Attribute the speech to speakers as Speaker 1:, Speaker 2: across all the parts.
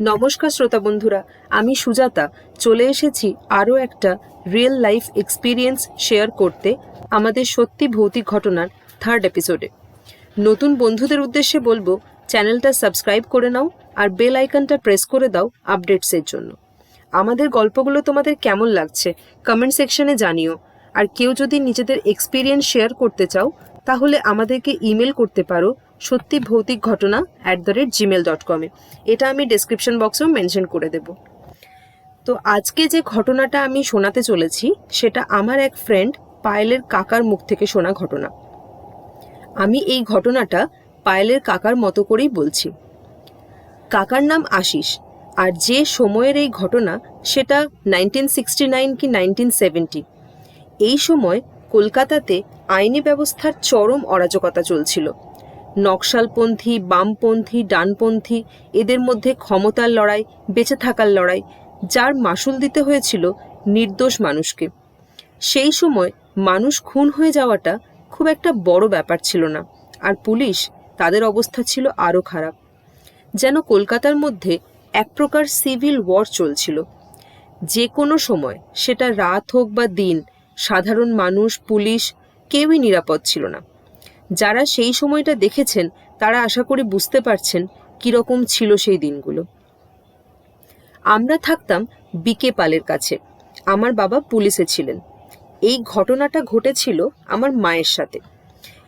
Speaker 1: নমস্কার শ্রোতা বন্ধুরা, আমি সুজাতা। চলে এসেছি আরও একটা রিয়েল লাইফ এক্সপিরিয়েন্স শেয়ার করতে আমাদের সত্যি ভৌতিক ঘটনার থার্ড এপিসোডে নতুন বন্ধুদের উদ্দেশ্যে বলব চ্যানেলটা সাবস্ক্রাইব করে নাও আর বেল আইকনটা প্রেস করে দাও আপডেটসের জন্য। আমাদের গল্পগুলো তোমাদের কেমন লাগছে কমেন্ট সেকশনে জানিও। আর কেউ যদি নিজেদের এক্সপিরিয়েন্স শেয়ার করতে চাও, তাহলে আমাদেরকে ইমেল করতে পারো সত্যি ভৌতিক ঘটনা at the rate Gmail dot কমে এটা আমি ডেসক্রিপশন বক্সেও মেনশন করে দেব। তো আজকে যে ঘটনাটা আমি শোনাতে চলেছি, সেটা আমার এক ফ্রেন্ড পায়েলের কাকার মুখ থেকে শোনা ঘটনা। আমি এই ঘটনাটা পায়েলের কাকার মতো করেই বলছি। কাকার নাম আশিস, আর যে সময়ের এই ঘটনা, সেটা নাইনটিন সিক্সটি নাইন কি নাইনটিন সেভেন্টি এই সময় কলকাতাতে আইনি ব্যবস্থার চরম অরাজকতা চলছিল। নকশালপন্থী, বামপন্থী, ডানপন্থী, এদের মধ্যে ক্ষমতার লড়াই, বেঁচে থাকার লড়াই, যার মাসুল দিতে হয়েছিল নির্দোষ মানুষকে। সেই সময় মানুষ খুন হয়ে যাওয়াটা খুব একটা বড় ব্যাপার ছিল না, আর পুলিশ তাদের অবস্থা ছিল আরও খারাপ। যেন কলকাতার মধ্যে এক প্রকার সিভিল ওয়ার চলছিল। যে কোনো সময় সেটা রাত হোক বা দিন, সাধারণ মানুষ, পুলিশ কেউই নিরাপদ ছিল না। যারা সেই সময়টা দেখেছেন, তারা আশা করি বুঝতে পারছেন কীরকম ছিল সেই দিনগুলো। আমরা থাকতাম বিকে পালের কাছে। আমার বাবা পুলিশে ছিলেন। এই ঘটনাটা ঘটেছিল আমার মায়ের সাথে।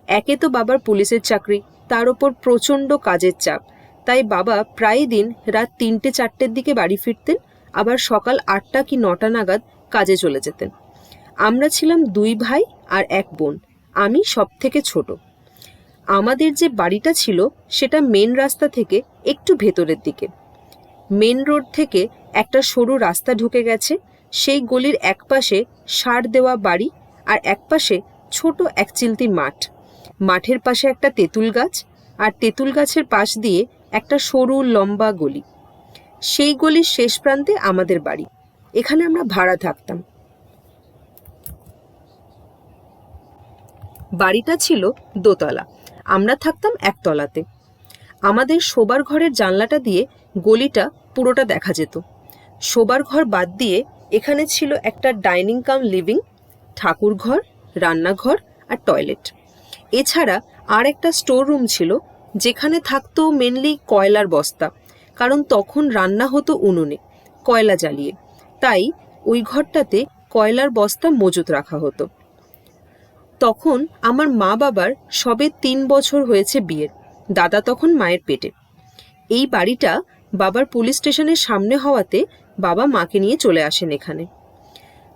Speaker 1: একে তো বাবার পুলিশের চাকরি, তার ওপর প্রচণ্ড কাজের চাপ। তাই বাবা প্রায় দিন রাত তিনটে চারটের দিকে বাড়ি ফিরতেন, আবার সকাল আটটা কি নটা নাগাদ কাজে চলে যেতেন। আমরা ছিলাম দুই ভাই আর এক বোন। আমি সব থেকে ছোট। আমাদের যে বাড়িটা ছিল, সেটা মেন রাস্তা থেকে একটু ভেতরের দিকে। মেন রোড থেকে একটা সরু রাস্তা ঢুকে গেছে, সেই গলির একপাশে সার দেওয়া বাড়ি আর একপাশে ছোট এক চিলতি মাঠ। মাঠের পাশে একটা তেঁতুল গাছ আর তেঁতুল গাছের পাশ দিয়ে একটা সরু লম্বা গলি। সেই গলির শেষ প্রান্তে আমাদের বাড়ি। এখানে আমরা ভাড়া থাকতাম। বাড়িটা ছিল দোতলা। আমরা থাকতাম একতলাতে। আমাদের শোবার ঘরের জানলাটা দিয়ে গলিটা পুরোটা দেখা যেত। শোবার ঘর বাদ দিয়ে এখানে ছিল একটা ডাইনিং কাম লিভিং, ঠাকুর ঘর, রান্নাঘর আর টয়লেট। এছাড়া আর একটা স্টোর রুম ছিল, যেখানে থাকতো মেনলি কয়লার বস্তা, কারণ তখন রান্না হতো উনুনে, কয়লা জ্বালিয়ে। তাই ওই ঘরটাতে কয়লার বস্তা মজুত রাখা হতো। তখন আমার মা বাবার সবে তিন বছর হয়েছে বিয়ের, দাদা তখন মায়ের পেটে। এই বাড়িটা বাবার পুলিশ স্টেশনের সামনে হওয়াতে বাবা মাকে নিয়ে চলে আসেন এখানে।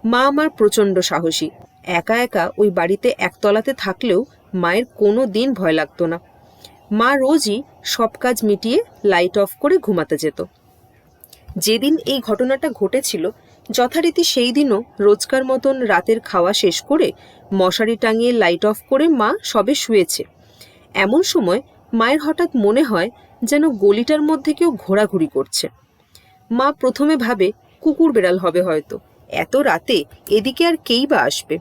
Speaker 1: মা আমার প্রচণ্ড সাহসী, একা একা ওই বাড়িতে একতলাতে থাকলেও মায়ের কোনো দিন ভয় লাগতো না। মা রোজই সব কাজ মিটিয়ে লাইট অফ করে ঘুমাতে যেত। যেদিন এই ঘটনাটা ঘটেছিল যথারীতি সেই দিনও রোজকার মতন রাতের খাওয়া শেষ করে মশারি টাঙিয়ে লাইট অফ করে মা সবে শুয়েছে। এমন সময় মায়ের হঠাৎ মনে হয় যেন গলিটার মধ্যে কেউ ঘোরাঘুরি করছে। মা প্রথমে ভাবে, কুকুর বেড়াল হবে হয়তো। এত রাতে এদিকে আর কেই বা আসবে?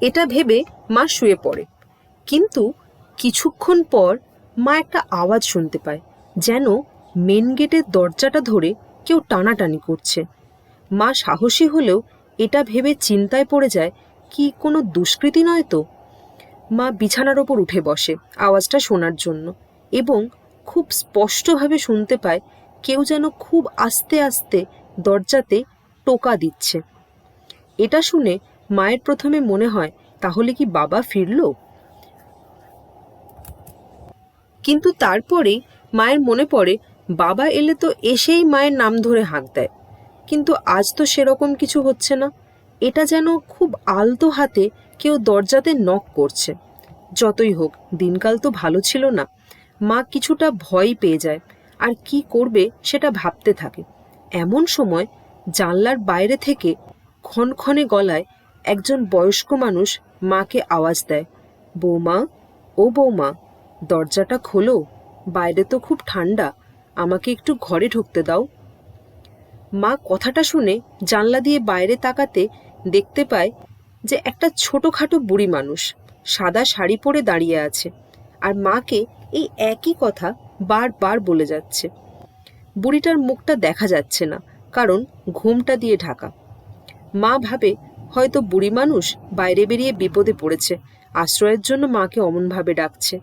Speaker 1: এটা ভেবে মা শুয়ে পড়ে। কিন্তু কিছুক্ষণ পর মা একটা আওয়াজ শুনতে পায়, যেন মেন গেটের দরজাটা ধরে কেউ টানাটানি করছে। মা সাহসী হলেও এটা ভেবে চিন্তায় পড়ে যায়, কি কোনো দুষ্কৃতি নয় তো? মা বিছানার ওপর উঠে বসে আওয়াজটা শোনার জন্য এবং খুব স্পষ্টভাবে শুনতে পায় কেউ যেন খুব আস্তে আস্তে দরজাতে টোকা দিচ্ছে। এটা শুনে মায়ের প্রথমে মনে হয়, তাহলে কি বাবা ফিরলো? কিন্তু তারপরেই মায়ের মনে পড়ে, বাবা এলে তো এসেই মায়ের নাম ধরে হাঁক দেয়। কিন্তু আজ তো সেরকম কিছু হচ্ছে না। এটা যেন খুব আলতো হাতে কেউ দরজাতে নক করছে। যতই হোক, দিনকাল তো ভালো ছিল না। মা কিছুটা ভয় পেয়ে যায়, আর কি করবে সেটা ভাবতে থাকে। এমন সময় জানলার বাইরে থেকে ক্ষণক্ষণে গলায় একজন বয়স্ক মানুষ মাকে আওয়াজ দেয়, বৌমা, ও বৌমা, দরজাটা খোলো। বাইরে তো খুব ঠান্ডা। আমাকে একটু ঘরে ঢুকতে দাও। মা কথাটা শুনে জানলা দিয়ে বাইরে তাকাতে দেখতে পায় যে একটা ছোটোখাটো বুড়ি মানুষ সাদা শাড়ি পরে দাঁড়িয়ে আছে আর মাকে এই একই কথা বারবার বলে যাচ্ছে। বুড়িটার মুখটা দেখা যাচ্ছে না, কারণ ঘুমটা দিয়ে ঢাকা। মা ভাবে হয়তো বুড়ি মানুষ বাইরে বেরিয়ে বিপদে পড়েছে, আশ্রয়ের জন্য মাকে অমনভাবে ডাকছে।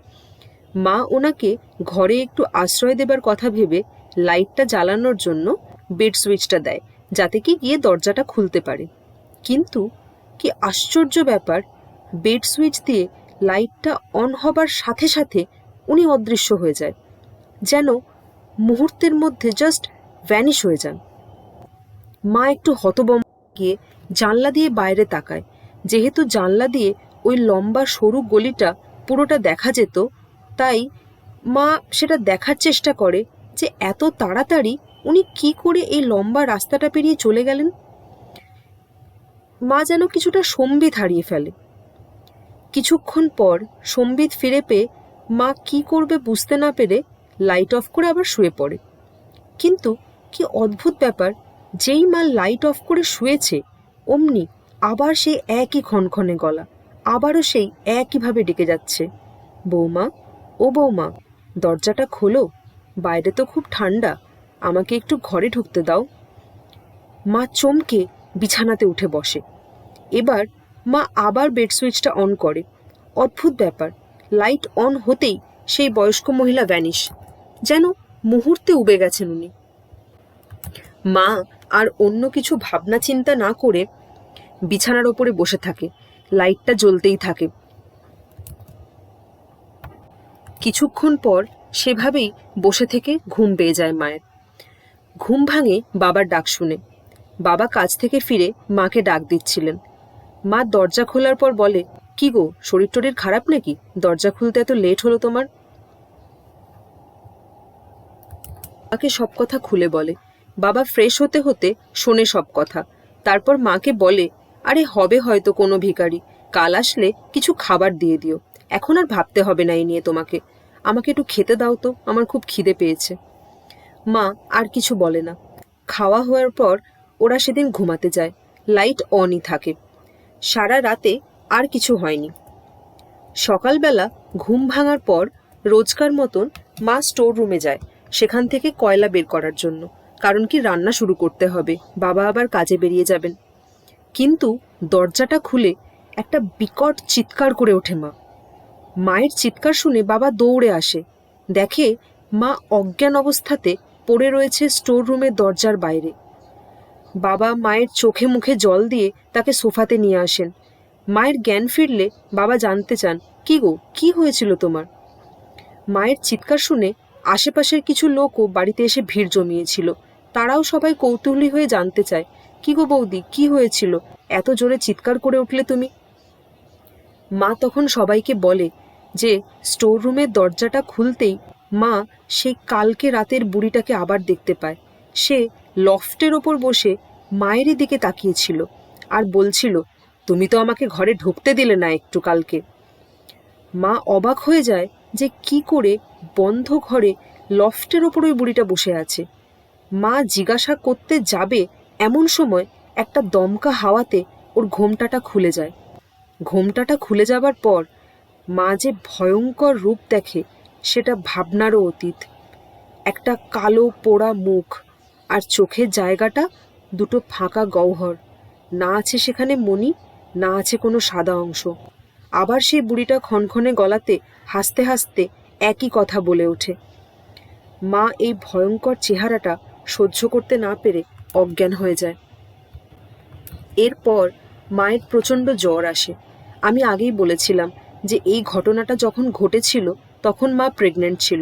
Speaker 1: মা ওনাকে ঘরে একটু আশ্রয় দেবার কথা ভেবে লাইটটা জ্বালানোর জন্য বেড সুইচটা দেয়, যাতে কি গিয়ে দরজাটা খুলতে পারে। কিন্তু কি আশ্চর্য ব্যাপার, বেড সুইচ দিয়ে লাইটটা অন হবার সাথে সাথে উনি অদৃশ্য হয়ে যায়, যেন মুহূর্তের মধ্যে জাস্ট ভ্যানিশ হয়ে যান। মা একটু হতবম্ব গিয়ে জানলা দিয়ে বাইরে তাকায়। যেহেতু জানলা দিয়ে ওই লম্বা সরু গলিটা পুরোটা দেখা যেত, তাই মা সেটা দেখার চেষ্টা করে যে এত তাড়াতাড়ি উনি কি করে এই লম্বা রাস্তাটা পেরিয়ে চলে গেলেন? মা যেন কিছুটা সম্বিত হারিয়ে ফেলে। কিছুক্ষণ পর সম্বিত ফিরে পেয়ে মা কি করবে বুঝতে না পেরে লাইট অফ করে আবার শুয়ে পড়ে। কিন্তু কি অদ্ভুত ব্যাপার, যেই মা লাইট অফ করে শুয়েছে, অমনি আবার সেই একই ক্ষণক্ষণে গলা, আবারও সেই একইভাবে ডেকে যাচ্ছে। বৌমা, ও বৌমা, দরজাটা খোলো, বাইরে তো খুব ঠান্ডা। আমাকে একটু ঘরে ঢুকতে দাও। মা চমকে বিছানাতে উঠে বসে। এবার মা আবার বেড সুইচটা অন করে। অদ্ভুত ব্যাপার, লাইট অন হতেই সেই বয়স্ক মহিলা ভ্যানিশ। যেন মুহূর্তে উবে গেছেন উনি। মা আর অন্য কিছু ভাবনা চিন্তা না করে বিছানার ওপরে বসে থাকে। লাইটটা জ্বলতেই থাকে। কিছুক্ষণ পর সেভাবেই বসে থেকে ঘুম পেয়ে যায় মায়ের। ঘুম ভাঙে বাবার ডাক শুনে। বাবা কাজ থেকে ফিরে মাকে ডাক দিচ্ছিলেন। মা দরজা খোলার পর বলে, কি গো, শরীর টরীর খারাপ নাকি? দরজা খুলতে এত লেট হলো তোমার? মাকে সব কথা খুলে বলে। বাবা ফ্রেশ হতে হতে শোনে সব কথা। তারপর মাকে বলে, আরে হবে হয়তো কোনো ভিখারি। কাল আসলে কিছু খাবার দিয়ে দিও। এখন আর ভাবতে হবে না এই নিয়ে তোমাকে। আমাকে একটু খেতে দাও তো, আমার খুব খিদে পেয়েছে। মা আর কিছু বলে না। খাওয়া হওয়ার পর ওরা সেদিন ঘুমাতে যায়। লাইট অনই থাকে। সারা রাতে আর কিছু হয়নি। সকালবেলা ঘুম ভাঙার পর রোজকার মতন মা স্টোর রুমে যায়, সেখান থেকে কয়লা বের করার জন্য। কারণ কি রান্না শুরু করতে হবে, বাবা আবার কাজে বেরিয়ে যাবেন। কিন্তু দরজাটা খুলে একটা বিকট চিৎকার করে ওঠে মা। মায়ের চিৎকার শুনে বাবা দৌড়ে আসে। দেখে মা অজ্ঞান অবস্থাতে পড়ে রয়েছে স্টোর রুমের দরজার বাইরে। বাবা মায়ের চোখে মুখে জল দিয়ে তাকে সোফাতে নিয়ে আসেন। মায়ের জ্ঞান ফিরলে বাবা জানতে চান, কি গো, কি হয়েছিল তোমার? মায়ের চিৎকার শুনে আশেপাশের কিছু লোকও বাড়িতে এসে ভিড় জমিয়েছিল। তারাও সবাই কৌতূহলী হয়ে জানতে চায়, কি গো বৌদি, কি হয়েছিল? এত জোরে চিৎকার করে উঠলে তুমি? মা তখন সবাইকে বলে যে স্টোর রুমের দরজাটা খুলতেই মা সেই কালকে রাতের বুড়িটাকে আবার দেখতে পায়। সে লফটের ওপর বসে মায়েরই দিকে তাকিয়েছিল আর বলছিল, তুমি তো আমাকে ঘরে ঢুকতে দিলে না একটু কালকে। মা অবাক হয়ে যায় যে কি করে বন্ধ ঘরে লফটের ওপর ওই বুড়িটা বসে আছে। মা জিজ্ঞাসা করতে যাবে এমন সময় একটা দমকা হাওয়াতে ওর ঘোমটাটা খুলে যায়। ঘোমটাটা খুলে যাবার পর মা যে ভয়ঙ্কর রূপ দেখে সেটা ভাবনারও অতীত। একটা কালো পোড়া মুখ আর চোখের জায়গাটা দুটো ফাঁকা গহ্বর। না আছে সেখানে মণি, না আছে কোনো সাদা অংশ। আবার সেই বুড়িটা ক্ষণক্ষণে গলাতে, হাসতে হাসতে একই কথা বলে ওঠে। মা এই ভয়ঙ্কর চেহারাটা সহ্য করতে না পেরে অজ্ঞান হয়ে যায়। এরপর মায়ের প্রচণ্ড জ্বর আসে। আমি আগেই বলেছিলাম যে এই ঘটনাটা যখন ঘটেছিল তখন মা প্রেগনেন্ট ছিল।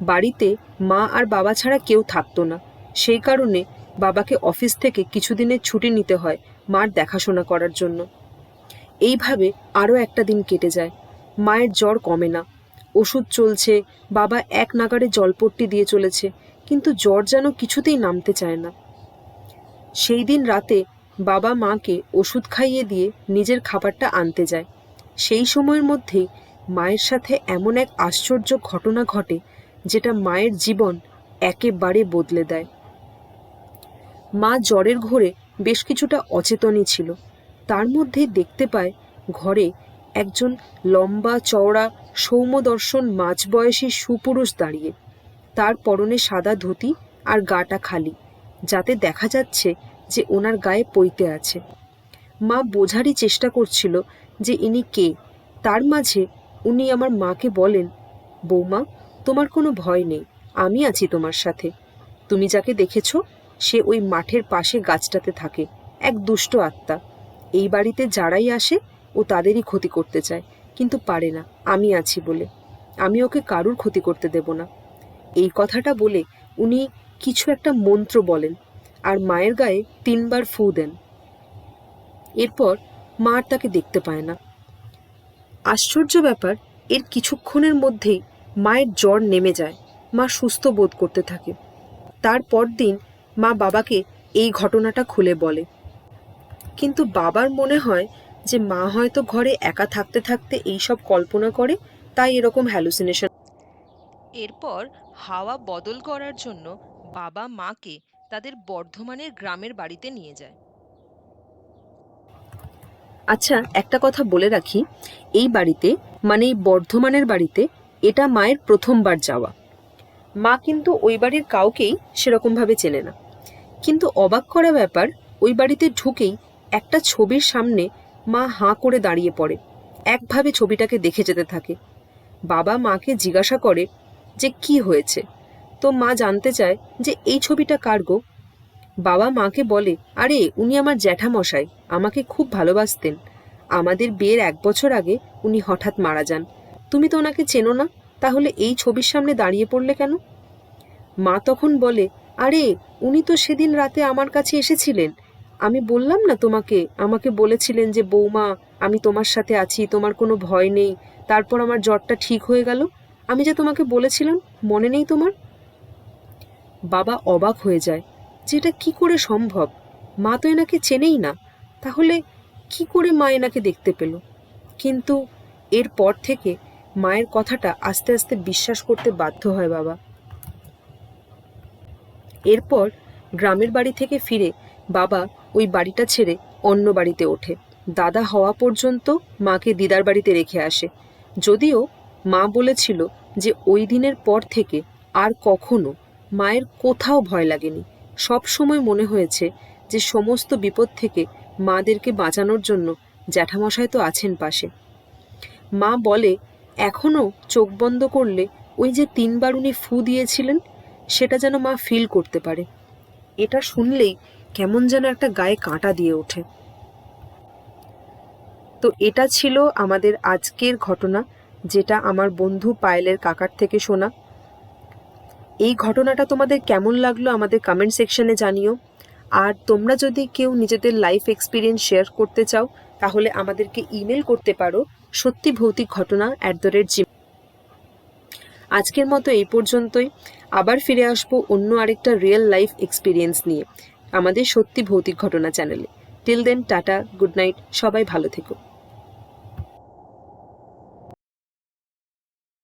Speaker 1: বাড়িতে মা আর বাবা ছাড়া কেউ থাকতো না। সেই কারণে বাবাকে অফিস থেকে কিছুদিনের ছুটি নিতে হয় মার দেখাশোনা করার জন্য। এইভাবে আরও একটা দিন কেটে যায়। মায়ের জ্বর কমে না। ওষুধ চলছে, বাবা এক নাগারে জলপট্টি দিয়ে চলেছে, কিন্তু জ্বর যেন কিছুতেই নামতে চায় না। সেই দিন রাতে বাবা মাকে ওষুধ খাইয়ে দিয়ে নিজের খাবারটা আনতে যায়। সেই সময়ের মধ্যেই মায়ের সাথে এমন এক আশ্চর্য ঘটনা ঘটে, যেটা মায়ের জীবন একেবারে বদলে দেয়। মা জ্বরের ঘোরে বেশ কিছুটা অচেতনই ছিল। তার মধ্যে দেখতে পায়, ঘরে একজন লম্বা, চওড়া, সৌম্যদর্শন, মাঝবয়সী সুপুরুষ দাঁড়িয়ে। তার পরনে সাদা ধুতি আর গাটা খালি, যাতে দেখা যাচ্ছে যে ওনার গায়ে পইতে আছে। মা বোঝারই চেষ্টা করছিল যে ইনি কে। তার মাঝে উনি আমার মাকে বলেন, বৌমা, তোমার কোনো ভয় নেই, আমি আছি তোমার সাথে। তুমি যাকে দেখেছ, সে ওই মাঠের পাশে গাছটাতে থাকে, এক দুষ্ট আত্মা। এই বাড়িতে যারাই আসে, ও তাদেরই ক্ষতি করতে চায়, কিন্তু পারে না, আমি আছি বলে। আমি ওকে কারুর ক্ষতি করতে দেব না। এই কথাটা বলে উনি কিছু একটা মন্ত্র বলেন আর মায়ের গায়ে তিনবার ফু দেন। এরপর মা আর তাকে দেখতে পায় না। আশ্চর্য ব্যাপার, এর কিছুক্ষণের মধ্যেই মায়ের জ্বর নেমে যায়। মা সুস্থ বোধ করতে থাকে। তারপর দিন মা বাবাকে এই ঘটনাটা খুলে বলে। কিন্তু বাবার মনে হয় যে মা হয়তো ঘরে একা থাকতে থাকতে এইসব কল্পনা করে, তাই এরকম হ্যালুসিনেশন
Speaker 2: এরপর হাওয়া বদল করার জন্য বাবা মাকে তাদের বর্ধমানের গ্রামের বাড়িতে নিয়ে যায়।
Speaker 1: আচ্ছা একটা কথা বলে রাখি, এই বাড়িতে মানে বর্ধমানের বাড়িতে, এটা মায়ের প্রথমবার যাওয়া। মা কিন্তু ওই বাড়ির কাউকেই সেরকমভাবে চেনে না। কিন্তু অবাক করা ব্যাপার, ওই বাড়িতে ঢুকেই একটা ছবির সামনে মা হাঁ করে দাঁড়িয়ে পড়ে। একভাবে ছবিটাকে দেখে যেতে থাকে। বাবা মাকে জিজ্ঞাসা করে যে, কি হয়েছে? তো মা জানতে চায় যে, এই ছবিটা কার গো? বাবা মাকে বলে, আরে, উনি আমার জ্যাঠামশাই, আমাকে খুব ভালোবাসতেন। আমাদের বিয়ের এক বছর আগে উনি হঠাৎ মারা যান। তুমি তো ওনাকে চেনো না, তাহলে এই ছবির সামনে দাঁড়িয়ে পড়লে কেন? মা তখন বলে, আরে, উনি তো সেদিন রাতে আমার কাছে এসেছিলেন। আমি বললাম না তোমাকে, আমাকে বলেছিলেন যে, বৌমা, আমি তোমার সাথে আছি, তোমার কোনো ভয় নেই, তারপর আমার জ্বরটা ঠিক হয়ে গেল। আমি যে তোমাকে বলেছিলাম, মনে নেই তোমার? বাবা অবাক হয়ে যায়। যে এটা কি করে সম্ভব? মা তো এনাকে চেনেই না। তাহলে কি করে মা এনাকে দেখতে পেল? কিন্তু এরপর থেকে মায়ের কথাটা আস্তে আস্তে বিশ্বাস করতে বাধ্য হয় বাবা। এরপর গ্রামের বাড়ি থেকে ফিরে বাবা ওই বাড়িটা ছেড়ে অন্য বাড়িতে ওঠে। দাদা হওয়া পর্যন্ত মাকে দিদার বাড়িতে রেখে আসে। যদিও মা বলেছিল যে ওই দিনের পর থেকে আর কখনো মায়ের কোথাও ভয় লাগেনি। সব সময় মনে হয়েছে যে সমস্ত বিপদ থেকে মাদেরকে বাঁচানোর জন্য জ্যাঠামশাই তো আছেন পাশে। মা বলে এখনও চোখ বন্ধ করলে ওই যে তিনবার উনি ফু দিয়েছিলেন, সেটা যেন মা ফিল করতে পারে। এটা শুনলেই কেমন যেন একটা গায়ে কাঁটা দিয়ে ওঠে। তো এটা ছিল আমাদের আজকের ঘটনা, যেটা আমার বন্ধু পায়েলের কাকার থেকে শোনা। এই ঘটনাটা তোমাদের কেমন লাগল আমাদের কমেন্ট সেকশনে জানিও। আর তোমরা যদি কেউ নিজেদের লাইফ এক্সপিরিয়েন্স শেয়ার করতে চাও, তাহলে আমাদেরকে ইমেল করতে পারো সত্যি ভৌতিক ঘটনা অ্যাট দ্য রেট জিম আজকের মতো এই পর্যন্তই। আবার ফিরে আসব অন্য আরেকটা রিয়েল লাইফ এক্সপিরিয়েন্স নিয়ে আমাদের সত্যি ভৌতিক ঘটনা চ্যানেলে till then tata good night সবাই ভালো থেকো।